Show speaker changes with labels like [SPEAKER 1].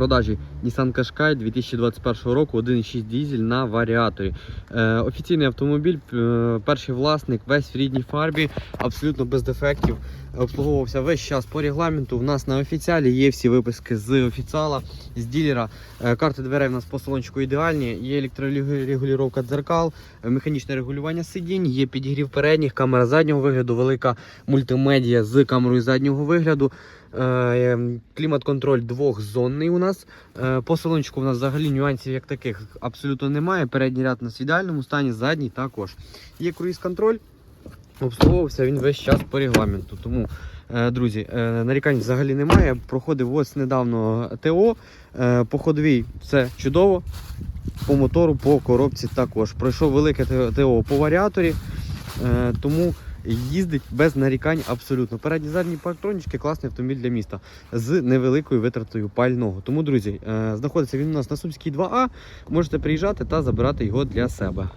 [SPEAKER 1] продажі Nissan Qashqai 2021 року 1.6 дізель на варіаторі. Е, офіційний автомобіль, е, перший власник, весь в рідній фарбі, абсолютно без дефектів. Обслуговувався весь час по регламенту. У нас на офіціалі є всі виписки з офіціала, з ділера. Е, карти дверей у нас по салончику ідеальні. Є електрорегулювання дзеркал, механічне регулювання сидінь, є підігрів передніх, камера заднього вигляду, велика мультимедіа з камерою заднього вигляду. Е, Клімат-контроль двохзонний у нас. Е, По салончику у нас взагалі нюансів як таких абсолютно немає. Передній ряд у нас в ідеальному стані, задній також. Є круїз-контроль. Обслуговувався він весь час по регламенту. Тому, е, друзі, нарікань взагалі немає. Проходив ось недавно ТО. По ходовій все чудово. По мотору, по коробці також. Пройшов велике ТО по варіаторі. Тому їздить без нарікань абсолютно. Передні задні парктронічки класний автомобіль для міста з невеликою витратою пального. Тому, друзі, е, знаходиться він у нас на Сумській 2А. Можете приїжджати та забирати його для себе.